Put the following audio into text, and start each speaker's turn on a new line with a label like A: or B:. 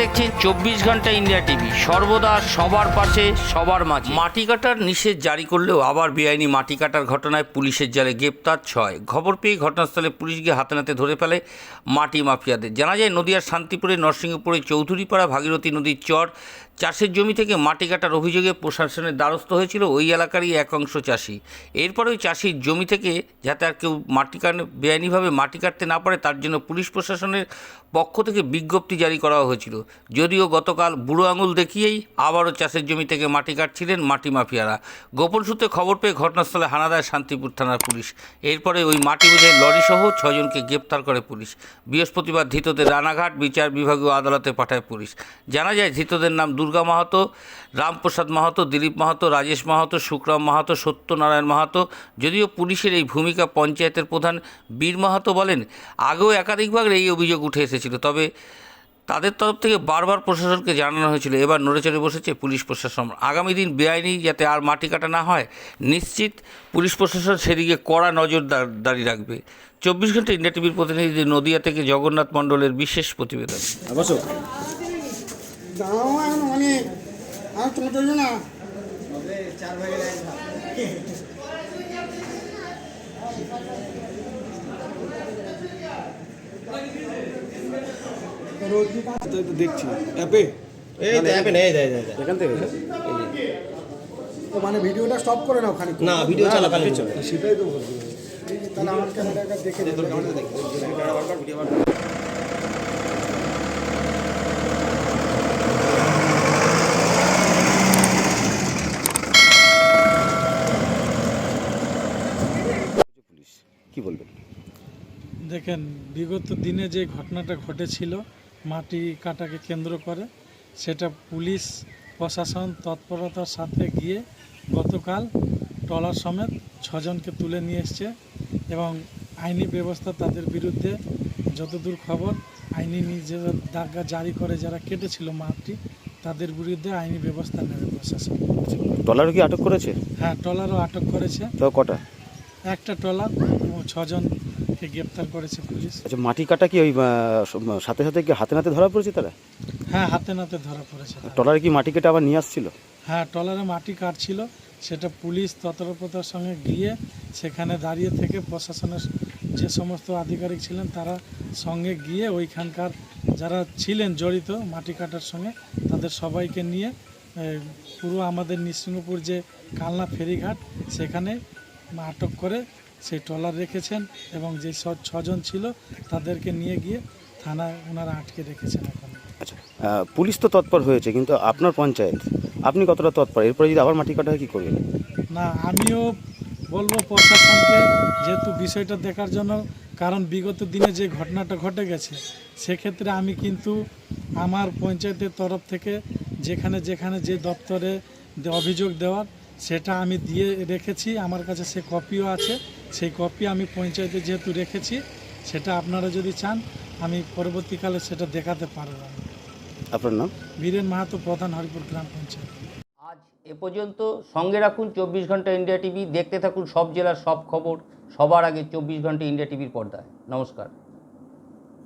A: দেখছেন চব্বিশ ঘণ্টা ইন্ডিয়া টিভি। সর্বদা সবার পাশে, সবার মাঝে। মাটি কাটার নিষেধ জারি করলেও আবার বেআইনি মাটি কাটার ঘটনায় পুলিশের জালে গ্রেপ্তার ছয়। খবর পেয়ে ঘটনাস্থলে পুলিশ গিয়ে হাতে নাতে ধরে ফেলে মাটি মাফিয়াদের। জানা যায়, নদিয়ার শান্তিপুরে নরসিংহপুরে চৌধুরীপাড়া ভাগীরথী নদীর চর চাষের জমি থেকে মাটি কাটার অভিযোগে প্রশাসনের দ্বারস্থ হয়েছিল ওই এলাকারই এক অংশ চাষি। এরপরে ওই চাষির জমি থেকে যাতে আর কেউ মাটি কাট, বেআইনিভাবে মাটি কাটতে না পারে, তার জন্য পুলিশ প্রশাসনের পক্ষ থেকে বিজ্ঞপ্তি জারি করা হয়েছিল। যদিও গতকাল বুড়ো আঙুল দেখিয়েই আবারও চাষের জমি থেকে মাটি কাটছিলেন মাটি মাফিয়ারা। গোপন সূত্রে খবর পেয়ে ঘটনাস্থলে হানা দেয় শান্তিপুর থানার পুলিশ। এরপরে ওই মাটি বোঝাই লরিসহ ছজনকে গ্রেপ্তার করে পুলিশ। বৃহস্পতিবার ধৃতদের রানাঘাট বিচার বিভাগীয় আদালতে পাঠায় পুলিশ। জানা যায় ধৃতদের নাম দুর্গা মাহাতো, রামপ্রসাদ মাহাতো, দিলীপ মাহাতো, রাজেশ মাহাতো, শুক্রাম মাহাতো, সত্যনারায়ণ মাহাতো, যদিও পুলিশের এই ভূমিকা পঞ্চায়েতের প্রধান বীর মাহাতো বলেন, আগেও একাধিকবার এই অভিযোগ উঠে এসেছিল। তবে তাদের তরফ থেকে বারবার প্রশাসনকে জানানো হয়েছিল, এবার নড়েচড়ে বসেছে পুলিশ প্রশাসন। আগামী দিন বেআইনি যাতে আর মাটি কাটা না হয়, নিশ্চিত পুলিশ প্রশাসন সেদিকে কড়া নজর নজরদারি রাখবে। চব্বিশ ঘণ্টা ইন্ডিয়া টিভির প্রতিনিধি নদিয়া থেকে জগন্নাথ মণ্ডলের বিশেষ প্রতিবেদন।
B: দাম এখন অনেক আর তোমার জন্য না।
C: দেখছি। অ্যাপে?
D: এই অ্যাপে নেই
C: এখান থেকে।
B: তো মানে ভিডিওটা স্টপ করে নাও খানিক
D: না ভিডিও চলে
C: সেটাই তো বলছি।
B: তাহলে আমার ক্যামেরাটা দেখে দেবে
C: পুলিশ কি বলবেন
E: দেখেন বিগত দিনে যে ঘটনাটা ঘটেছিল মাটি কাটাকে কেন্দ্র করে সেটা পুলিশ প্রশাসন তৎপরতার সাথে গিয়ে গতকাল ট্রলার সমেত ছজনকে তুলে নিয়ে এসছে এবং আইনি ব্যবস্থা তাদের বিরুদ্ধে যতদূর খবর আইনি নিজের দাগা জারি করে যারা কেটেছিল মাটি তাদের বিরুদ্ধে আইনি ব্যবস্থা নেবে প্রশাসন।
C: ডলারও কি আটক করেছে?
E: হ্যাঁ ট্রলারও আটক করেছে।
C: কটা?
E: একটা ট্রলার এবং ছজনকে গ্রেপ্তার করেছে পুলিশ।
C: আচ্ছা মাটি কাটা কি ওই সাথে সাথে কি হাতে নাতে ধরা পড়েছে তারা?
E: হ্যাঁ হাতে নাতে ধরা পড়েছে তারা।
C: টলারে কি মাটি কেটে আবার নিয়ে আসছিল?
E: হ্যাঁ ট্রলারে মাটি কাটছিল। সেটা পুলিশ তৎপরতার সঙ্গে গিয়ে সেখানে দাঁড়িয়ে থেকে প্রশাসনের যে সমস্ত আধিকারিক ছিলেন তারা সঙ্গে গিয়ে ওইখানকার যারা ছিলেন জড়িত মাটি কাটার সঙ্গে তাদের সবাইকে নিয়ে পুরো আমাদের নৃসিংহপুর যে কালনা ফেরিঘাট সেখানে আটক করে সেই ট্রলার রেখেছেন এবং যে ছজন ছিল তাদেরকে নিয়ে গিয়ে থানায় ওনারা আটকে রেখেছেন এখন।
C: আচ্ছা পুলিশ তো তৎপর হয়েছে কিন্তু আপনার পঞ্চায়েত আপনি কতটা তৎপর? এরপরে যদি আবার মাটি কাটা হয় কি করবেন?
E: না আমিও বলব প্রশাসনকে যেহেতু বিষয়টা দেখার জন্য কারণ বিগত দিনে যে ঘটনাটা ঘটে গেছে সেক্ষেত্রে আমি কিন্তু আমার পঞ্চায়েতের তরফ থেকে যেখানে যেখানে যে দপ্তরে অভিযোগ দেওয়ার সেটা আমি দিয়ে রেখেছি আমার কাছে সে কপিও আছে। সেই কপি আমি পঞ্চায়েতে যেহেতু রেখেছি সেটা আপনারা যদি চান আমি পরবর্তীকালে সেটা দেখাতে পারব।
C: আপনার নাম?
E: বীরেন মাহাতো প্রধান হরিপুর গ্রাম পঞ্চায়েত।
A: আজ এ পর্যন্ত সঙ্গে রাখুন চব্বিশ ঘণ্টা ইন্ডিয়া টিভি দেখতে থাকুন সব জেলার সব খবর সবার আগে চব্বিশ ঘণ্টা ইন্ডিয়া টিভির পর্দায়। নমস্কার।